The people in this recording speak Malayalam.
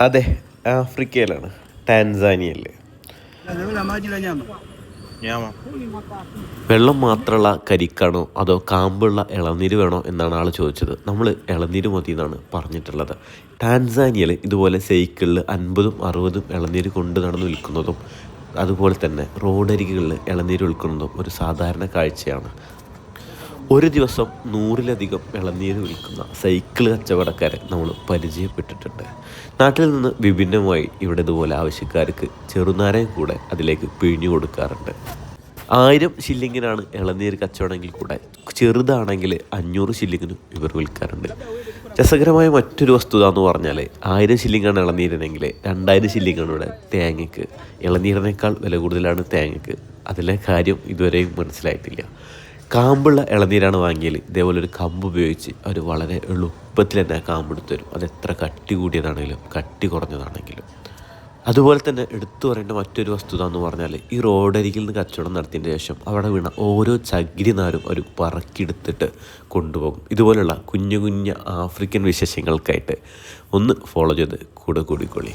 അതെ ആഫ്രിക്കയിലാണ്. ടാൻസാനിയയിൽ വെള്ളം മാത്രമുള്ള കരിക്കാണോ അതോ കാമ്പുള്ള ഇളനീര് വേണോ എന്നാണ് ആൾ ചോദിച്ചത്. നമ്മൾ ഇളനീര് മതി എന്നാണ് പറഞ്ഞിട്ടുള്ളത്. ടാൻസാനിയയിൽ ഇതുപോലെ സൈക്കിളിൽ അൻപതും അറുപതും ഇളനീര് കൊണ്ട് നടന്ന് വിൽക്കുന്നതും അതുപോലെ തന്നെ റോഡരികുകളിൽ ഇളനീര് വിൽക്കുന്നതും ഒരു സാധാരണ കാഴ്ചയാണ്. ഒരു ദിവസം നൂറിലധികം ഇളനീര് വിൽക്കുന്ന സൈക്കിൾ കച്ചവടക്കാരെ നമ്മൾ പരിചയപ്പെട്ടിട്ടുണ്ട്. നാട്ടിൽ നിന്ന് വിഭിന്നമായി ഇവിടെ ഇതുപോലെ ആവശ്യക്കാർക്ക് ചെറുനാരയും കൂടെ അതിലേക്ക് പിഴിഞ്ഞു കൊടുക്കാറുണ്ട്. ആയിരം ഷില്ലിങ്ങിനാണ് ഇളനീർ കച്ചവടമെങ്കിൽ കൂടെ ചെറുതാണെങ്കിൽ അഞ്ഞൂറ് ഷില്ലിങ്ങിനും ഇവർ വിൽക്കാറുണ്ട്. രസകരമായ മറ്റൊരു വസ്തുത എന്ന് പറഞ്ഞാൽ ആയിരം ഷില്ലിങ്ങാണ് ഇളനീരിനെങ്കിൽ രണ്ടായിരം ഷില്ലിങ്ങാണ് ഇവിടെ തേങ്ങയ്ക്ക്. ഇളനീരിനേക്കാൾ വില കൂടുതലാണ് തേങ്ങയ്ക്ക്. അതിലെ കാര്യം ഇതുവരെയും മനസ്സിലായിട്ടില്ല. കാമ്പുള്ള ഇളനീരാണ് വാങ്ങിയത് ഇതേപോലെ ഒരു കമ്പ് ഉപയോഗിച്ച് അവർ വളരെ എളുപ്പത്തിൽ എന്താ ആ കാമ്പ് എടുത്ത് തരും. അത് എത്ര കട്ടി കൂടിയതാണെങ്കിലും കട്ടി കുറഞ്ഞതാണെങ്കിലും. അതുപോലെ തന്നെ എടുത്തു പറയേണ്ട മറ്റൊരു വസ്തുത എന്ന് പറഞ്ഞാൽ ഈ റോഡരികിൽ നിന്ന് കച്ചവടം നടത്തിയതിന് ശേഷം അവിടെ വീണ ഓരോ ചകിരി നാരും അവർ പറക്കിയെടുത്തിട്ട് കൊണ്ടുപോകും. ഇതുപോലുള്ള കുഞ്ഞു കുഞ്ഞു ആഫ്രിക്കൻ വിശേഷങ്ങൾക്കായിട്ട് ഒന്ന് ഫോളോ ചെയ്ത് കൂടെ കൂടിക്കൊള്ളി